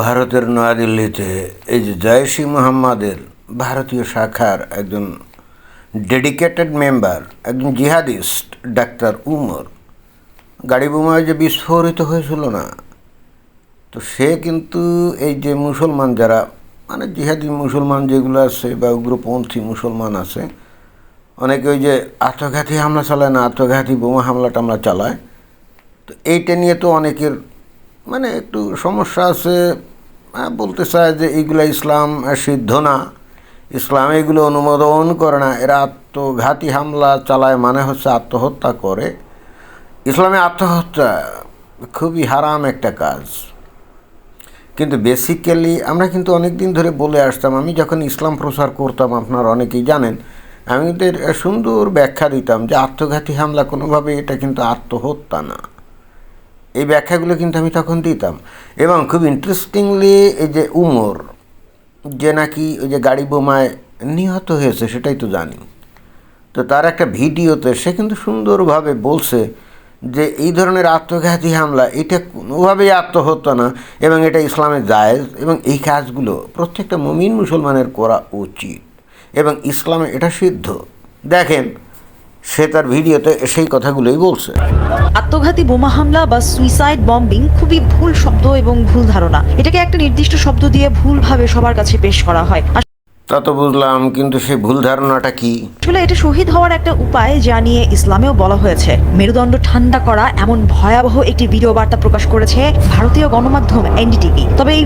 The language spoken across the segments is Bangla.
ভারতের নয়াদিল্লিতে এই যে জয়সী মোহাম্মদের ভারতীয় শাখার একজন ডেডিকেটেড মেম্বার, একজন জিহাদিস্ট, ডাক্তার উমর, গাড়ি বোমায় যে বিস্ফোরিত হয়েছিল না? তো সে কিন্তু এই যে মুসলমান যারা মানে জিহাদি মুসলমান যেগুলো আছে বা উগ্রপন্থী মুসলমান আছে, অনেকে ওই যে আত্মঘাতী হামলা চালায় না, আত্মঘাতী বোমা হামলা টামলা চালায়। তো এইটা নিয়ে তো অনেকের মানে একটু সমস্যা আছে। বলতে চায় যে এইগুলো ইসলাম সিদ্ধ না। ইসলাম এগুলো অনুমোদন করে না। এরা আত্মঘাতী হামলা চালায় মানে হচ্ছে আত্মহত্যা করে। ইসলামে আত্মহত্যা খুবই হারাম একটা কাজ। কিন্তু বেসিক্যালি আমরা কিন্তু অনেক দিন ধরে বলে আসতাম, আমি যখন ইসলাম প্রচার করতাম, আপনারা অনেকেই জানেন, আমি এদের সুন্দর ব্যাখ্যা দিতাম যে আত্মঘাতী হামলা কোনোভাবে এটা কিন্তু আত্মহত্যা না। এই ব্যাখ্যাগুলো কিন্তু আমি তখন দিতাম। এবং খুব ইন্টারেস্টিংলি এই যে উমর, যে নাকি ওই যে গাড়ি বোমায় নিহত হয়েছে, সেটাই তো জানি। তো তার একটা ভিডিওতে সে কিন্তু সুন্দরভাবে বলছে যে এই ধরনের আত্মঘাতী হামলা, এটা কোনোভাবেই আত্মহত্যা না, এবং এটা ইসলামে জায়েজ, এবং এই কাজগুলো প্রত্যেকটা মমিন মুসলমানের করা উচিত, এবং ইসলামে এটা সিদ্ধ। দেখেন সে তার ভিডিওতে সেই কথাগুলোই বলছে। আত্মঘাতী বোমা হামলা বা সুইসাইড বম্বিং খুবই ভুল শব্দ এবং ভুল ধারণা। এটাকে একটা নির্দিষ্ট শব্দ দিয়ে ভুলভাবে সবার কাছে পেশ করা হয়। তা তো বুঝলাম কিন্তু সেই ভুল ধারণাটা কি? আসলে এটা শহীদ হওয়ার একটা উপায় যা নিয়ে ইসলামেও বলা হয়েছে। মেরুদণ্ড ঠান্ডা করা এমন ভয়াবহ একটি ভিডিও বার্তা প্রকাশ করেছে ভারতীয় গণমাধ্যম এনডিটিভি। তবে এই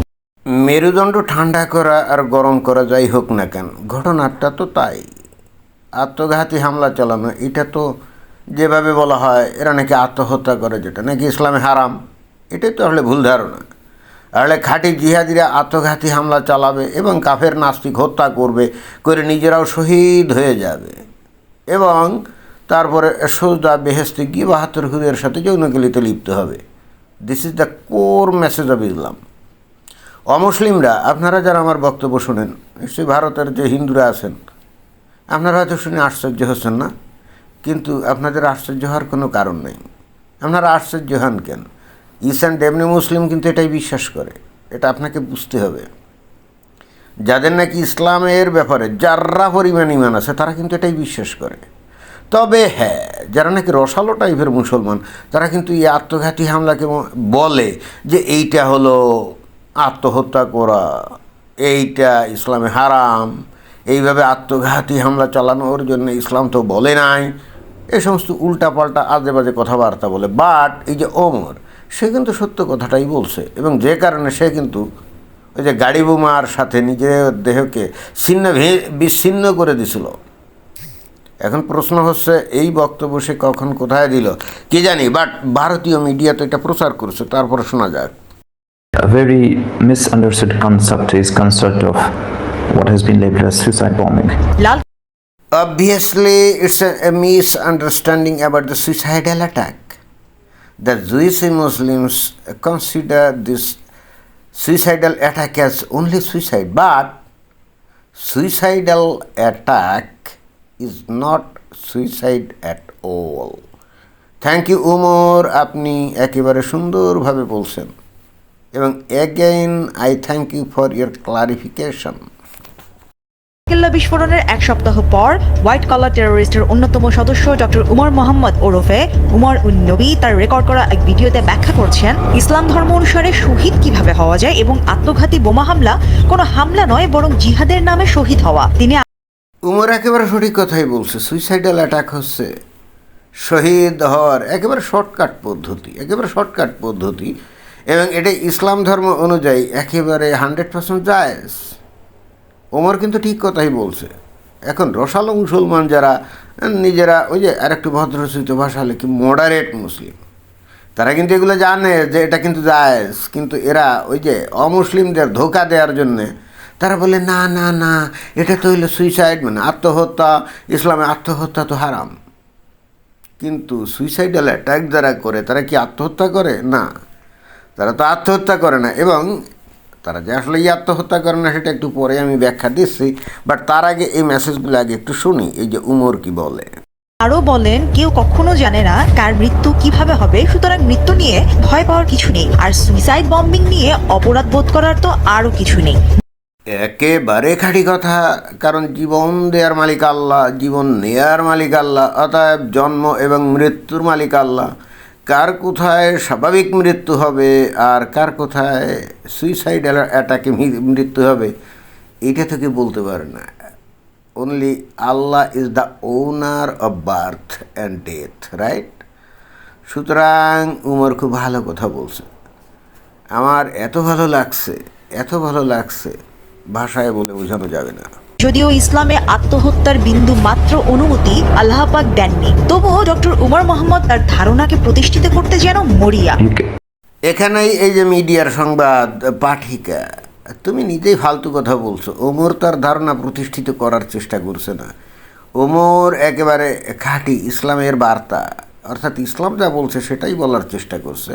মেরুদণ্ড ঠান্ডা করা আর গরম করা যাই হোক না কেন ঘটনাটা তো তাই। আত্মঘাতী হামলা চালানো, এটা তো যেভাবে বলা হয়, এরা নাকি আত্মহত্যা করে যেটা, নাকি ইসলামে হারাম? এটাই তো আসলে ভুল ধারণা। আসলে খাঁটি জিহাদিরা আত্মঘাতী হামলা চালাবে এবং কাফের নাস্তিক হত্যা করবে, করে নিজেরাও শহীদ হয়ে যাবে। এবং তারপরে সোজা বেহেস্তে গিয়ে বাহাত্তর হুদের সাথে যৌনগলিতে লিপ্ত হবে। This is the core message of Islam অমুসলিমরা, আপনারা যারা আমার বক্তব্য শোনেন, নিশ্চয়ই ভারতের যে হিন্দুরা আছেন আপনারা হয়তো শুনে আশ্চর্য হচ্ছেন না, কিন্তু আপনাদের আশ্চর্য হওয়ার কোনো কারণ নেই। আপনারা আশ্চর্য হন কেন? ইসান ডেমনি মুসলিম কিন্তু এটাই বিশ্বাস করে, এটা আপনাকে বুঝতে হবে। যাদের নাকি ইসলামের ব্যাপারে যার্রা পরিমাণ ইমান আছে, তারা কিন্তু এটাই বিশ্বাস করে। তবে হ্যাঁ যারা নাকি রসালো টাইপের মুসলমান, তারা কিন্তু এই আত্মঘাতী হামলাকে বলে যে এইটা হলো আত্মহত্যা করা, এইটা ইসলামে হারাম এইভাবে আত্মঘাতী হামলা চালানোর জন্য ইসলাম তো বলে নাই। এ সমস্ত উল্টাপাল্টা আজে বাজে কথাবার্তা বলে। বাট এই যে ওমর, সে কিন্তু সত্য কথাটাই বলছে এবং যে কারণে সে কিন্তু ওই যে গাড়ি বোমার সাথে নিজের দেহকে ছিন্ন বিচ্ছিন্ন করে দিছিল। এখন প্রশ্ন হচ্ছে, এই বক্তব্য সে কখন কোথায় দিল? কে জানি? বাট ভারতীয় মিডিয়া তো এটা প্রচার করছে, তারপরে শোনা যাক। A very misunderstood concept is concept of what has been labeled as suicide bombing. Obviously, it's a, a misunderstanding about the suicidal attack. The Jewish Muslims consider this suicidal attack as only suicide, but suicidal attack is not suicide at all. Thank you Umar আপনি একেবারে সুন্দরভাবে বলছেন এবং again I thank you for your clarification কেল্লা বিস্ফোরণের এক সপ্তাহ পর হোয়াইট কলার টেরোরিস্টের অন্যতম সদস্য ডক্টর উমর মোহাম্মদ ওরফে উমর উন নবী তার রেকর্ড করা এক ভিডিওতে ব্যাখ্যা করছেন, ইসলাম ধর্ম অনুসারে শহীদ কীভাবে হওয়া যায় এবং আত্মঘাতী বোমা হামলা কোনো হামলা নয়, বরং জিহাদের নামে শহীদ হওয়া। তিনি উমর একেবারে সঠিক কথাই বলছে সুইসাইডাল অ্যাটাক হচ্ছে শহীদ হওয়ার একেবারে শর্টকাট পদ্ধতি, একেবারে শর্টকাট পদ্ধতি এবং এটা ইসলাম ধর্ম অনুযায়ী একেবারে হান্ড্রেড পার্সেন্ট জায়েজ। ওমর কিন্তু ঠিক কথাই বলছে। এখন রসালো মুসলমান যারা নিজেরা ওই যে আরেকটু ভদ্রসূচিত ভাষা হলে কি মডারেট মুসলিম। তারা কিন্তু এগুলো জানে যে এটা কিন্তু জায়েজ, কিন্তু এরা ওই যে অমুসলিমদের ধোকা দেওয়ার জন্যে তারা বলে, না না না, এটা তো হইল সুইসাইড মানে আত্মহত্যা, ইসলামে আত্মহত্যা তো হারাম। কিন্তু সুইসাইডাল অ্যাটাক যারা করে, তারা কি আত্মহত্যা করে? না। তারা তো আত্মহত্যা করে না। এবং তারা যে আসলে এই আত্মহত্যা করে না সেটা একটু পরে আমি ব্যাখ্যা দিচ্ছি বাট তার আগে এই মেসেজগুলো আগে একটু শুনি এই যে উমর কি বলে। আরও বলেন কেউ কখনো জানে না কার মৃত্যু কীভাবে হবে সুতরাং মৃত্যু নিয়ে ভয় পাওয়ার কিছু নেই। আর সুইসাইড বম্বিং নিয়ে অপরাধ বোধ করার তো আরও কিছু নেই। একেবারে খাঁটি কথা কারণ জীবন দেওয়ার মালিক আল্লাহ জীবন নেয়ার মালিক আল্লাহ অতএব জন্ম এবং মৃত্যুর মালিক আল্লাহ। কার কোথায় স্বাভাবিক মৃত্যু হবে আর কার কোথায় সুইসাইডাল অ্যাটাকে মৃত্যু হবে, এটা থেকে বলতে পারে না। Only Allah is the owner of birth and death right সুতরাং উমর খুব ভালো কথা বলছে। আমার এত ভালো লাগছে, এত ভালো লাগছে, ভাষায় বলে বোঝানো যাবে না। যদিও ইসলামে আত্মহত্যার বিন্দু মাত্র অনুমতি আল্লাহ পাক দেননি। তবুও ডক্টর উমর মোহাম্মদ তার ধারণাকে প্রতিষ্ঠিত করতে যেন মরিয়া। এখানেই এই যে মিডিয়ার সংবাদ, পাঠিকা, তুমি নিজেই ফালতু কথা বলছো। ওমর তার ধারণা প্রতিষ্ঠিত করার চেষ্টা করছে না। ওমর একেবারে খাঁটি ইসলামের বার্তা। অর্থাৎ ইসলাম যা বলছে সেটাই বলার চেষ্টা করছে।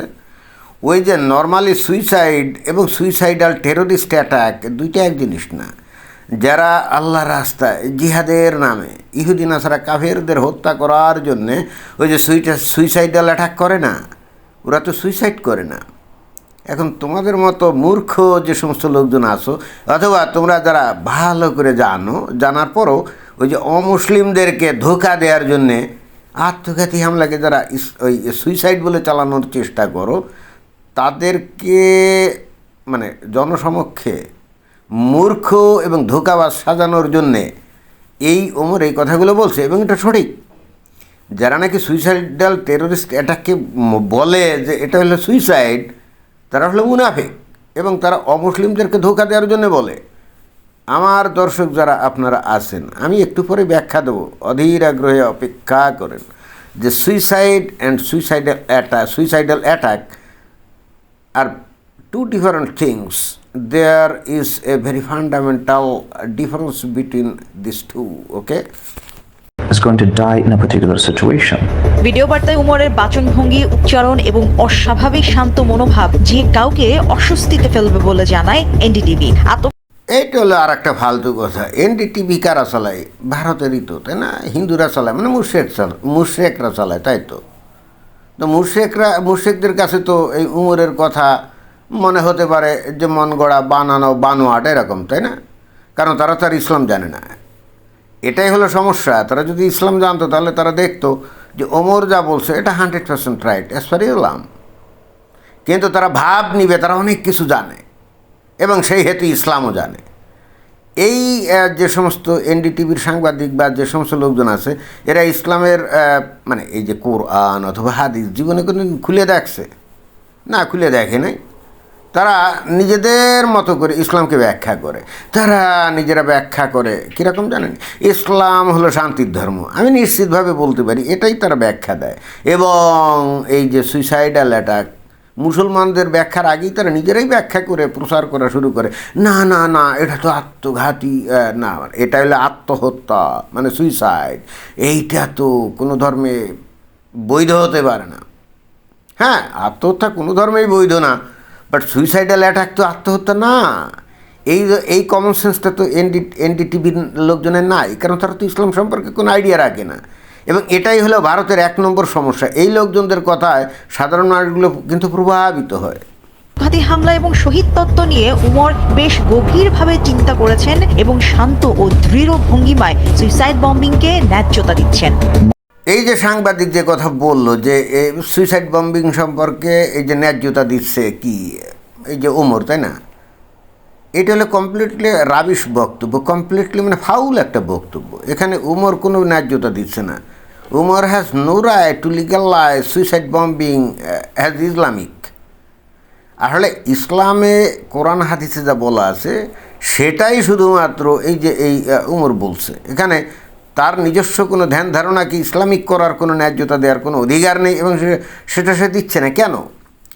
ওই যে নর্মালি সুইসাইড এবং সুইসাইডাল টেরোরিস্ট অ্যাটাক দুইটা এক জিনিস না। যারা আল্লাহ রাস্তায় জিহাদের নামে ইহুদিন আসারা কাফেরদের হত্যা করার জন্যে ওই যে সুইটা সুইসাইডাল অ্যাটাক করে না, ওরা তো সুইসাইড করে না। এখন তোমাদের মতো মূর্খ যে সমস্ত লোকজন আছো, অথবা তোমরা যারা ভালো করে জানো, জানার পরও ওই যে অমুসলিমদেরকে ধোকা দেওয়ার জন্যে আত্মঘাতী হামলাকে যারা ওই সুইসাইড বলে চালানোর চেষ্টা করো, তাদেরকে মানে জনসমক্ষে মূর্খ এবং ধোকাবাজ সাজানোর জন্যে এই ওমর এই কথাগুলো বলছে এবং এটা সঠিক যারা নাকি সুইসাইডাল টেরোরিস্ট অ্যাটাককে বলে যে এটা হলো সুইসাইড, তারা হলো মুনাফিক এবং তারা অমুসলিমদেরকে ধোকা দেওয়ার জন্য বলে আমার দর্শক যারা আপনারা আছেন, আমি একটু পরে ব্যাখ্যা দেবো অধীর আগ্রহে অপেক্ষা করেন যে suicide and suicidal attack suicidal attack R two different things. There is a very fundamental difference between these two, okay? is going to die in a particular situation. Video বার্তায় উমরের বাচনভঙ্গি উচ্চারণ এবং অস্বাভাবিক শান্ত মনোভাব যে কাউকে অস্বস্তিতে ফেলবে বলে জানায় এনডিটিভি। এইটা হলো আর একটা ফালতু কথা। এনডিটিভি কারা চালায়? ভারতেরই তো তাই না? হিন্দুরা চালায় মানে মুর্শেক চালায় মুর্শেকরা চালায় তাই তো? তো মুর্শেকরা মুর্শেকদের কাছে তো এই উমরের কথা মনে হতে পারে যে মন গড়া বানানো বানোয়াট এরকম, তাই না? কারণ তারা তো আর ইসলাম জানে না। এটাই হলো সমস্যা। তারা যদি ইসলাম জানতো, তাহলে তারা দেখতো যে ওমর যা বলছে, এটা hundred percent right as per Islam কিন্তু তারা ভাব নিবে, তারা অনেক কিছু জানে এবং সেই হেতু ইসলামও জানে। এই যে সমস্ত এনডিটিভির সাংবাদিক বা যে সমস্ত লোকজন আছে, এরা ইসলামের মানে এই যে কোরআন অথবা হাদিস, জীবনে কোনো খুলে দেখছে। না, খুলে দেখে নাই। তারা নিজেদের মতো করে ইসলামকে ব্যাখ্যা করে। তারা নিজেরা ব্যাখ্যা করে। কীরকম জানেন? ইসলাম হলো শান্তির ধর্ম। আমি নিশ্চিতভাবে বলতে পারি, এটাই তারা ব্যাখ্যা দেয়। এবং এই যে সুইসাইডাল অ্যাটাক মুসলমানদের ব্যাখ্যার আগেই তারা নিজেরাই ব্যাখ্যা করে, প্রচার করা শুরু করে। না না না, এটা তো আত্মঘাতী না, এটা হলো আত্মহত্যা মানে সুইসাইড এইটা তো কোনো ধর্মে বৈধ হতে পারে না। হ্যাঁ আত্মহত্যা কোনো ধর্মেই বৈধ না। বাট সুইসাইডাল অ্যাটাক তো আত্মহত্যা না। এই এই কমন সেন্সটা তো এনডি এনডিটিভির লোকজনের নাই, কারণ তারা তো ইসলাম সম্পর্কে কোনো আইডিয়া রাখে না। এবং এটাই হলো ভারতের এক নম্বর সমস্যা। এই লোকজনদের কথায় সাধারণ মানুষগুলো কিন্তু প্রভাবিত হয়। ঘাতী হামলা এবং শহীদ তত্ত্ব নিয়ে উমর বেশ গভীরভাবে চিন্তা করেছেন এবং শান্ত ও দৃঢ় ভঙ্গিমায় সুইসাইড বম্বিংকে ন্যায্যতা দিচ্ছেন। এই যে সাংবাদিক যে কথা বলল যে সুইসাইড বম্বিং সম্পর্কে এই যে ন্যায্যতা দিচ্ছে কি? এই যে ওমর তাই না? এটা হলো কমপ্লিটলি রাবিশ বক্তব্য কমপ্লিটলি মানে ফাউল একটা বক্তব্য। এখানে উমর কোনো ন্যায্যতা দিচ্ছে না। Umar has no right to legally suicide bombing has Islamic আসলে ইসলামে কোরআন হাদিসে যা বলা আছে, সেটাই শুধুমাত্র এই যে, এই উমর বলছে। এখানে তার নিজস্ব কোনো ধ্যান ধারণা কি ইসলামিক করার কোনো ন্যায্যতা দেওয়ার কোনো অধিকার নেই এবং সেটা সে দিচ্ছে না কেন?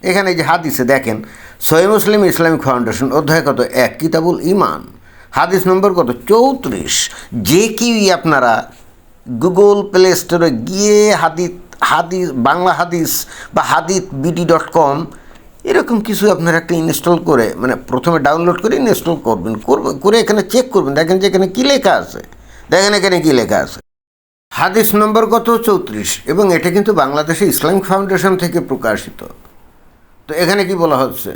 এখানে যে হাদিসে দেখেন, সহি মুসলিম ইসলামিক ফাউন্ডেশন অধ্যায় কত? এক, কিতাবুল ইমান হাদিস নম্বর কত? চৌত্রিশ। যে কি আপনারা গুগল প্লে স্টোরে গিয়ে হাদিস হাদিস, বাংলা হাদিস বা হাদিস বিডি ডট কম, এরকম কিছু আপনারা একটা ইনস্টল করে মানে প্রথমে ডাউনলোড করে ইনস্টল করবেন, করবে, করে এখানে চেক করবেন। দেখেন যে এখানে কী লেখা আছে। দেখেন এখানে কী লেখা আছে? হাদিস নম্বর কত? চৌত্রিশ। এবং এটা কিন্তু বাংলাদেশে ইসলামিক ফাউন্ডেশন থেকে প্রকাশিত। তো এখানে কি বলা হচ্ছে?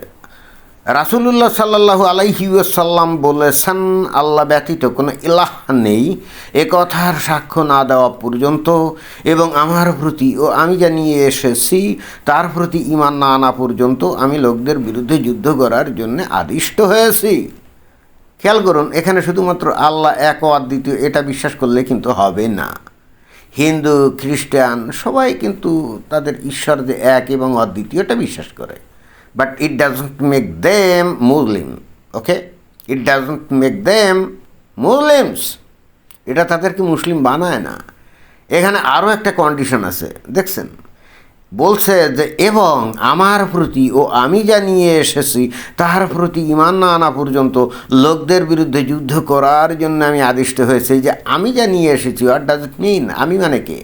রাসুলুল্লাহ সাল্লাহু আলাইহিউসাল্লাম বলেছেন, আল্লাহ ব্যতীত কোনো ইলাহ নেই। এ কথার সাক্ষ্য না দেওয়া পর্যন্ত। এবং আমার প্রতি, ও আমি যা নিয়ে এসেছি, তার প্রতি ইমান না আনা পর্যন্ত আমি লোকদের বিরুদ্ধে যুদ্ধ করার জন্য আদিষ্ট হয়েছি। খেয়াল করুন, এখানে শুধুমাত্র আল্লাহ এক ও অদ্বিতীয় এটা বিশ্বাস করলে কিন্তু হবে না। হিন্দু, খ্রিস্টান, সবাই কিন্তু তাদের ঈশ্বর যে এক এবং অদ্বিতীয় এটা বিশ্বাস করে। But it doesn't make them Muslim okay it doesn't make them Muslims এটা তাদেরকে মুসলিম বানায় না। এখানে আরও একটা কন্ডিশন আছে, দেখছেন? বলছে যে, এবং আমার প্রতি ও আমি যা নিয়ে এসেছি, তাহার প্রতি ইমান না আনা পর্যন্ত লোকদের বিরুদ্ধে যুদ্ধ করার জন্য আমি আদিষ্ট হয়েছি। যে, আমি যা নিয়ে এসেছি হোয়াট ডাজ ইট মিন আমি মানে কে?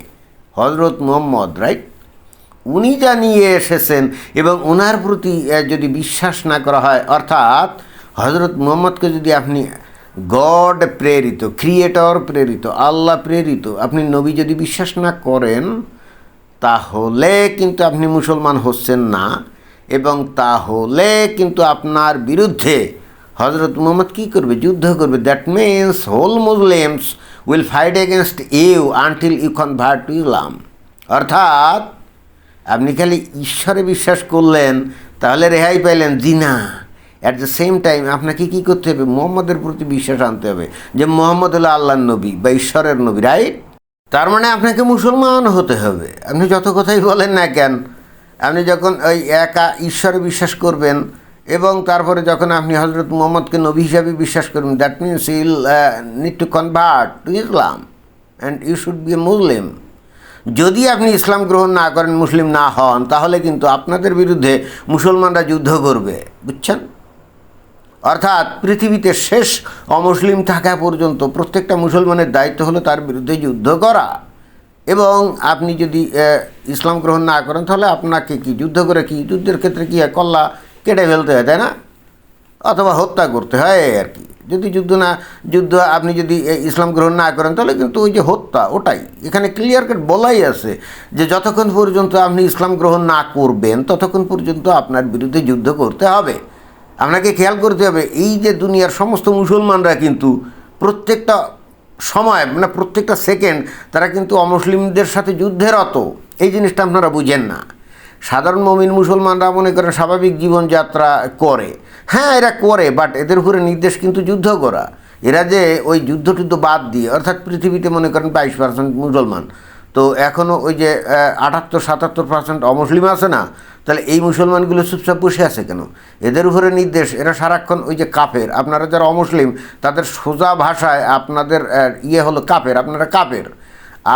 হজরত মোহাম্মদ রাইট উনি যা নিয়ে এসেছেন এবং ওনার প্রতি যদি বিশ্বাস না করা হয়, অর্থাৎ হজরত মোহাম্মদকে যদি আপনি গড প্রেরিত ক্রিয়েটর প্রেরিত, আল্লাহ প্রেরিত, আপনি নবী যদি বিশ্বাস না করেন তাহলে কিন্তু আপনি মুসলমান হচ্ছেন না এবং তাহলে কিন্তু আপনার বিরুদ্ধে হজরত মোহাম্মদ কী করবে? যুদ্ধ করবে। That means whole Muslims will fight against you until you convert to Islam অর্থাৎ আপনি খালি ঈশ্বরে বিশ্বাস করলেন, তাহলে রেহাই পাইলেন জি না অ্যাট দ্য সেম টাইম আপনাকে কী করতে হবে? মোহাম্মদের প্রতি বিশ্বাস আনতে হবে যে মোহাম্মদ হলো আল্লাহর নবী বা ঈশ্বরের নবী রাইট তার মানে আপনাকে মুসলমান হতে হবে। আপনি যত কথাই বলেন না কেন, আপনি যখন ওই একা ঈশ্বরে বিশ্বাস করবেন এবং তারপরে যখন আপনি হজরত মোহাম্মদকে নবী হিসাবে বিশ্বাস করবেন that means I'll need to convert to Islam and you should be a Muslim যদি আপনি ইসলাম গ্রহণ না করেন, মুসলিম না হন, তাহলে কিন্তু আপনাদের বিরুদ্ধে মুসলমানরা যুদ্ধ করবে, বুঝছেন? অর্থাৎ পৃথিবীতে শেষ অমুসলিম থাকা পর্যন্ত প্রত্যেকটা মুসলমানের দায়িত্ব হলো তার বিরুদ্ধে যুদ্ধ করা। এবং আপনি যদি ইসলাম গ্রহণ না করেন, তাহলে আপনাকে কি যুদ্ধ করে কি? যুদ্ধের ক্ষেত্রে কি হয় কল্লা কেটে ফেলতে হয়, তাই না? অথবা হত্যা করতে হয় আর কি। যদি যুদ্ধ না, যুদ্ধ আপনি যদি ইসলাম গ্রহণ না করেন, তাহলে কিন্তু ওই যে হত্যা, ওটাই। এখানে ক্লিয়ার কাট বলাই আছে যে যতক্ষণ পর্যন্ত আপনি ইসলাম গ্রহণ না করবেন, ততক্ষণ পর্যন্ত আপনার বিরুদ্ধে যুদ্ধ করতে হবে। আপনাকে খেয়াল করতে হবে, এই যে দুনিয়ার সমস্ত মুসলমানরা কিন্তু প্রত্যেকটা সময় মানে প্রত্যেকটা সেকেন্ড তারা কিন্তু অমুসলিমদের সাথে যুদ্ধে রত। এই জিনিসটা আপনারা বুঝেন না। সাধারণ মমিন মুসলমানরা মনে করেন স্বাভাবিক জীবনযাত্রা করে। হ্যাঁ এরা করে বাট এদের উপরে নির্দেশ কিন্তু যুদ্ধ করা। এরা যে ওই যুদ্ধ টুদ্ধ বাদ দিয়ে, অর্থাৎ পৃথিবীতে মনে করেন বাইশ পার্সেন্ট মুসলমান। তো এখনও ওই যে আটাত্তর, সাতাত্তর পার্সেন্ট অমুসলিম আছে না তাহলে এই মুসলমানগুলো চুপচাপ বসে আছে কেন? এদের উপরে নির্দেশ, এরা সারাক্ষণ ওই যে কাফের। আপনারা যারা অমুসলিম, তাদের সোজা ভাষায় আপনাদের ইয়ে হলো কাফের, আপনারা কাফের।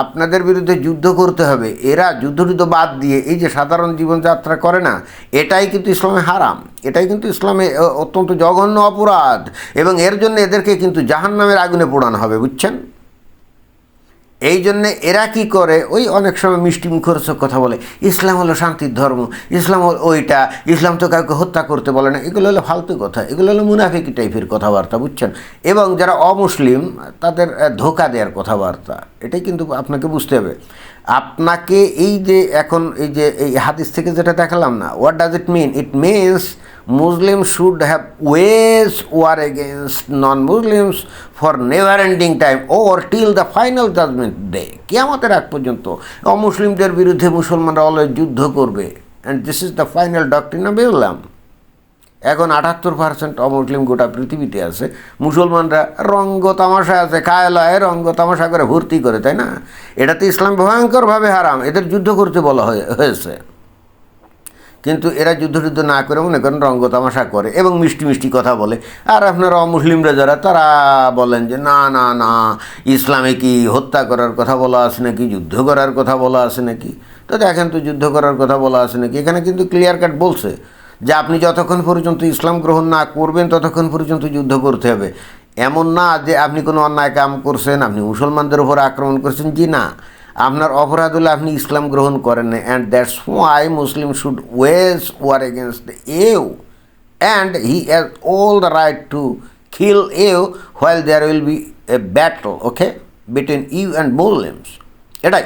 আপনাদের বিরুদ্ধে যুদ্ধ করতে হবে। এরা যুদ্ধ টুদ্ধ বাদ দিয়ে এই যে সাধারণ জীবনযাত্রা করে না, এটাই কিন্তু ইসলামে হারাম। এটাই কিন্তু ইসলামে অত্যন্ত জঘন্য অপরাধ। এবং এর জন্য এদেরকে কিন্তু জাহান্নামের আগুনে পোড়ানো হবে, বুঝছেন? এই জন্যে এরা কি করে? ওই অনেক সময় মিষ্টি মুখরোচক কথা বলে। ইসলাম হলো শান্তির ধর্ম, ইসলাম হলো ওইটা, ইসলাম তো কাউকে হত্যা করতে বলে না। এগুলো হলো ফালতু কথা, এগুলো হলো মুনাফিকি টাইপের কথাবার্তা, বুঝছেন? এবং যারা অমুসলিম, তাদের ধোকা দেওয়ার কথাবার্তা, এটাই কিন্তু আপনাকে বুঝতে হবে। আপনাকে এই যে এখন এই যে এই হাদিস থেকে যেটা দেখালাম না what does it mean it means Muslim should have wage war against non Muslims for never ending time or till the final judgement day কেয়ামতের আগ পর্যন্ত অমুসলিমদের বিরুদ্ধে মুসলমানরা অলওয়েজ যুদ্ধ করবে। And this is the final doctrine of Islam এখন আটাত্তর পার্সেন্ট অমুসলিম গোটা পৃথিবীতে আছে। মুসলমানরা রঙ্গ তামাশা আছে, কায়লায় রঙ্গ তামাশা করে ভর্তি করে, তাই না? এটাতে ইসলাম ভয়ঙ্করভাবে হারাম। এদের যুদ্ধ করতে বলা হয়ে- হয়েছে। কিন্তু এরা যুদ্ধ টুদ্ধ না করে মনে করেন রঙ্গ তামাশা করে এবং মিষ্টি মিষ্টি কথা বলে। আর আপনারা অমুসলিমরা যারা, তারা বলেন যে, না না না, ইসলামে কি হত্যা করার কথা বলা আছে নাকি? যুদ্ধ করার কথা বলা আছে নাকি? তো দেখেন তো, যুদ্ধ করার কথা বলা আছে নাকি? এখানে কিন্তু ক্লিয়ার কাট বলছে যে, আপনি যতক্ষণ পর্যন্ত ইসলাম গ্রহণ না করবেন, ততক্ষণ পর্যন্ত যুদ্ধ করতে হবে। এমন না যে, আপনি কোনো অন্যায় কাম করছেন, আপনি মুসলমানদের উপর আক্রমণ করছেন। জি না। আপনার অপরাধ হলে আপনি ইসলাম গ্রহণ করেন না। And that's why Muslim should wage war against you and he has all the right to kill you while there will be a battle okay between you and Muslims এটাই।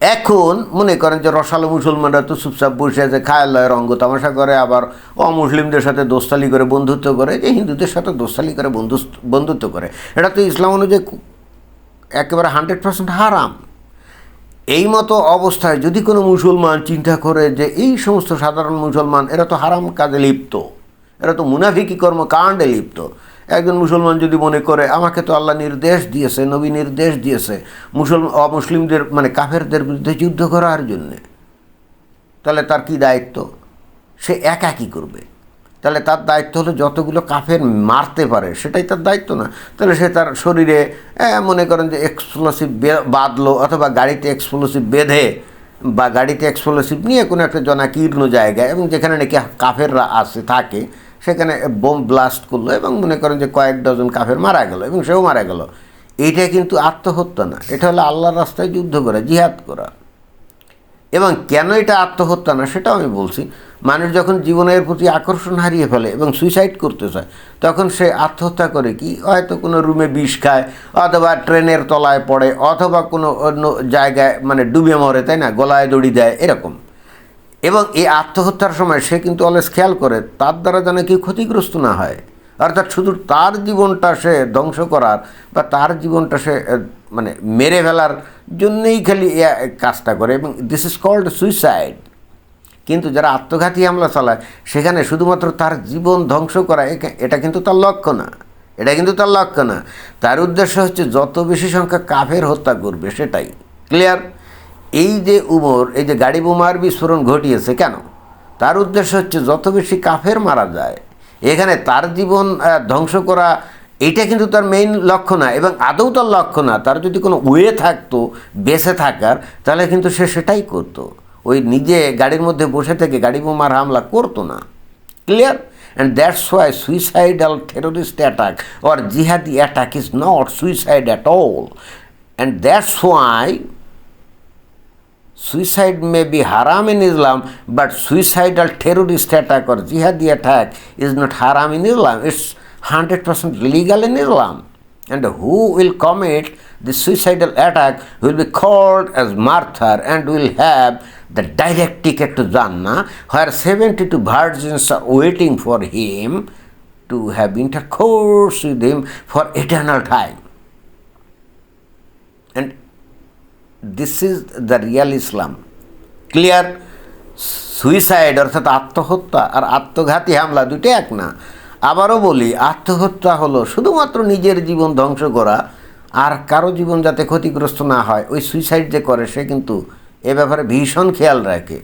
এখন মনে করেন যে রসালো মুসলমানরা তো চুপচাপ বসে আছে খায় লয় রঙ্গ তামাশা করে, আবার অমুসলিমদের সাথে দোস্তালি করে, বন্ধুত্ব করে যে হিন্দুদের সাথে দোস্তালি করে বন্ধু বন্ধুত্ব করে। এটা তো ইসলাম অনুযায়ী একেবারে হান্ড্রেড পার্সেন্ট হারাম। এই মতো অবস্থায় যদি কোনো মুসলমান চিন্তা করে যে এই সমস্ত সাধারণ মুসলমান, এরা তো হারাম কাজে লিপ্ত। এরা তো মুনাফিকি কর্মকাণ্ডে লিপ্ত। একজন মুসলমান যদি মনে করে, আমাকে তো আল্লাহ নির্দেশ দিয়েছে, নবী নির্দেশ দিয়েছে, মুসল অমুসলিমদের মানে কাফেরদের বিরুদ্ধে যুদ্ধ করার জন্যে, তাহলে তার কি দায়িত্ব? সে একা কী করবে? তাহলে তার দায়িত্ব হলো যতগুলো কাফের মারতে পারে সেটাই তার দায়িত্ব না। তাহলে সে তার শরীরে আহ, মনে করেন যে এক্সপ্লোসিভ বাঁধলো অথবা গাড়িতে এক্সপ্লোসিভ বেঁধে বা গাড়িতে এক্সপ্লোসিভ নিয়ে কোনো একটা জনাকীর্ণ জায়গায় এবং যেখানে নাকি কাফেররা আসে থাকে সেখানে বোম ব্লাস্ট করল এবং মনে করেন যে কয়েক ডজন কাফের মারা গেল এবং সেও মারা গেল। এইটা কিন্তু আত্মহত্যা না। এটা হলো আল্লাহর রাস্তায় যুদ্ধ করা জিহাদ করা। এবং কেন এটা আত্মহত্যা না, সেটাও আমি বলছি। মানুষ যখন জীবনের প্রতি আকর্ষণ হারিয়ে ফেলে এবং সুইসাইড করতে চায়, তখন সে আত্মহত্যা করে কি? হয়তো কোনো রুমে বিষ খায়, অথবা ট্রেনের তলায় পড়ে, অথবা কোনো অন্য জায়গায় মানে ডুবে মরে, তাই না? গলায় দড়ি দেয়, এরকম। এবং এই আত্মহত্যার সময় সে কিন্তু অলওয়েজ খেয়াল করে, তার দ্বারা যেন কেউ ক্ষতিগ্রস্ত না হয়। অর্থাৎ শুধু তার জীবনটা সে ধ্বংস করার বা তার জীবনটা সে মানে মেরে ফেলার জন্যই খালি কাজটা করে এবং দিস ইজ কল্ড সুইসাইড কিন্তু যারা আত্মঘাতী হামলা চালায়, সেখানে শুধুমাত্র তার জীবন ধ্বংস করা এটা কিন্তু তার লক্ষ্য না। এটা কিন্তু তার লক্ষ্য না। তার উদ্দেশ্য হচ্ছে যত বেশি সংখ্যা কাফের হত্যা করবে, সেটাই। ক্লিয়ার এই যে উমর, এই যে গাড়ি বোমার বিস্ফোরণ ঘটিয়েছে কেন? তার উদ্দেশ্য হচ্ছে যত বেশি কাফের মারা যায়, এখানে তার জীবন ধ্বংস করা এইটা কিন্তু তার মেইন লক্ষ্য না এবং আদৌ তার লক্ষ্য না তার যদি কোনো ওয়ে থাকতো বেঁচে থাকার তাহলে কিন্তু সে সেটাই করতো। ওই নিজে গাড়ির মধ্যে বসে থেকে গাড়ি বোমার হামলা করতো না। Clear and that's why suicidal terrorist attack or jihadi attack is not suicide at all and that's why suicide may be haram in Islam, but suicidal terrorist attack or jihadi attack is not haram in Islam. It's 100% legal in Islam. And who will commit the suicidal attack will be called as martyr and will have the direct ticket to Jannah, where 72 virgins are waiting for him to have intercourse with him for eternal time. And this is the real Islam clear suicide অর্থাৎ আত্মহত্যা আর আত্মঘাতী হামলা দুটো এক না আবারও বলি, আত্মহত্যা হলো শুধুমাত্র নিজের জীবন ধ্বংস করা, আর কারও জীবন যাতে ক্ষতিগ্রস্ত না হয়, ওই সুইসাইড যে করে, সে কিন্তু এ ব্যাপারে ভীষণ খেয়াল রাখে।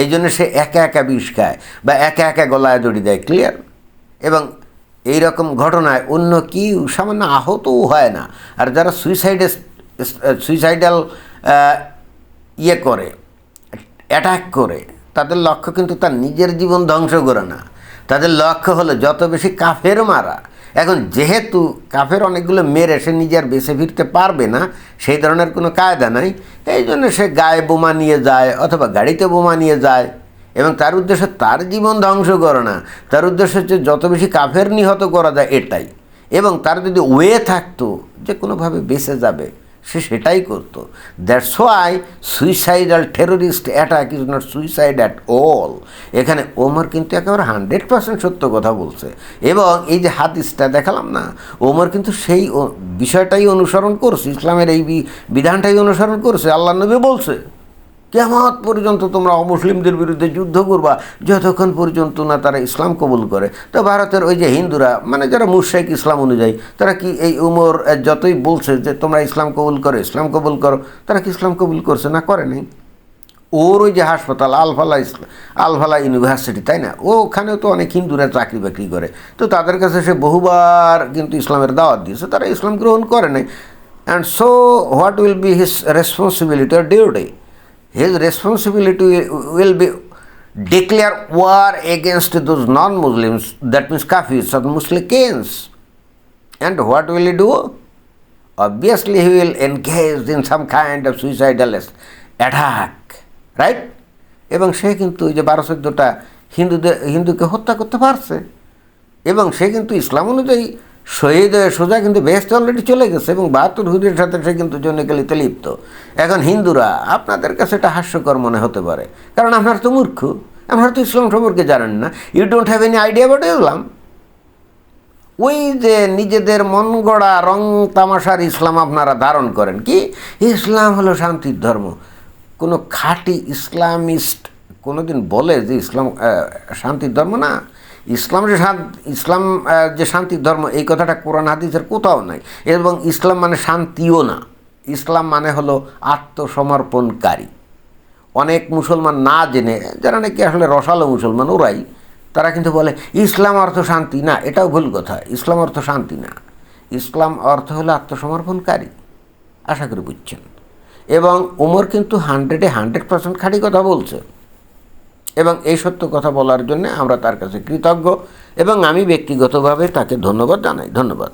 এই জন্য সে একা একা বিষ খায় বা একা একা গলায় দড়ি দেয় ক্লিয়ার এবং এই রকম ঘটনায় অন্য কেউ, সামান্য আহতও হয় না। আর যারা সুইসাইডে সুইসাইডাল ইয়ে করে অ্যাটাক করে, তাদের লক্ষ্য কিন্তু তার নিজের জীবন ধ্বংস করে না। তাদের লক্ষ্য হলো যত বেশি কাফের মারা, এখন যেহেতু কাফের অনেকগুলো মেরে সে নিজে আর বেঁচে ফিরতে পারবে না, সেই ধরনের কোনো কায়দা নাই, এই জন্য সে গায়ে বোমা নিয়ে যায় অথবা গাড়িতে বোমা নিয়ে যায়। এবং তার উদ্দেশ্য তার জীবন ধ্বংস করে না, তার উদ্দেশ্য হচ্ছে যত বেশি কাফের নিহত করা যায় এটাই। এবং তার যদি ওয়ে থাকতো, যে কোনোভাবে বেঁচে যাবে সে সেটাই করতো। That's why suicidal terrorist attack is not suicide at all এখানে ওমর কিন্তু একেবারে হান্ড্রেড পার্সেন্ট সত্য কথা বলছে। এবং এই যে হাদিসটা দেখালাম না, ওমর কিন্তু সেই বিষয়টাই অনুসরণ করছে, ইসলামের এই বিধানটাই অনুসরণ করছে, আল্লাহ নবী বলছে। কেমন পর্যন্ত তোমরা অমুসলিমদের বিরুদ্ধে যুদ্ধ করবা, যতক্ষণ পর্যন্ত না তারা ইসলাম কবুল করে। তো ভারতের ওই যে হিন্দুরা মানে যারা মুর্শেক ইসলাম অনুযায়ী, তারা কি এই উমর যতই বলছে যে তোমরা ইসলাম কবুল করো, ইসলাম কবুল করো, তারা কি ইসলাম কবুল করছে না করে নাই? ওর ওই যে হাসপাতাল, আলফালা আলফালা ইউনিভার্সিটি, তাই না? ওখানেও তো অনেক হিন্দুরা চাকরি বাকরি করে। তো তাদের কাছে সে বহুবার কিন্তু ইসলামের দাওয়াত দিয়েছে, তারা ইসলাম গ্রহণ করে নাই। And so what will be his responsibility R duty his responsibility will be declare war against those non-Muslims, that means Kafirs or Muslims. And what will he do? Obviously, he will engage in some kind of suicidal attack, right? এবং সে কিন্তু ওই যে বারো চোদ্দোটা হিন্দুদের হিন্দুকে হত্যা করতে পারছে এবং সে কিন্তু ইসলাম অনুযায়ী শহীদ হয়ে সোজা কিন্তু বেস্ট অলরেডি চলে গেছে এবং বাহাত্তর হুদের সাথে সে কিন্তু জনকেলিতে লিপ্ত এখন হিন্দুরা, আপনাদের কাছে এটা হাস্যকর মনে হতে পারে। কারণ আপনারা তো মূর্খ, আপনারা তো ইসলাম সম্পর্কে জানেন না। You don't have any idea about Islam ওই যে নিজেদের মন গড়া, রং তামাশার ইসলাম আপনারা ধারণ করেন। কি? ইসলাম হলো শান্তির ধর্ম। কোনো খাঁটি ইসলামিস্ট কোনোদিন বলে যে ইসলাম শান্তির ধর্ম না। ইসলাম যে শান্ত ইসলাম যে শান্তির ধর্ম, এই কথাটা কোরআন হাদিসের কোথাও নাই। এবং ইসলাম মানে শান্তিও না। ইসলাম মানে হলো আত্মসমর্পণকারী। অনেক মুসলমান না জেনে, যারা নাকি আসলে রসালো মুসলমান, ওরাই, তারা কিন্তু বলে, ইসলাম অর্থ শান্তি না। এটাও ভুল কথা। ইসলাম অর্থ শান্তি না। ইসলাম অর্থ হলো আত্মসমর্পণকারী। আশা করি বুঝছেন। এবং ওমর কিন্তু হান্ড্রেডে হান্ড্রেড পার্সেন্ট খাঁটি কথা বলছে। এবং এই সত্য কথা বলার জন্য আমরা তার কাছে কৃতজ্ঞ এবং আমি ব্যক্তিগতভাবে তাকে ধন্যবাদ জানাই। ধন্যবাদ।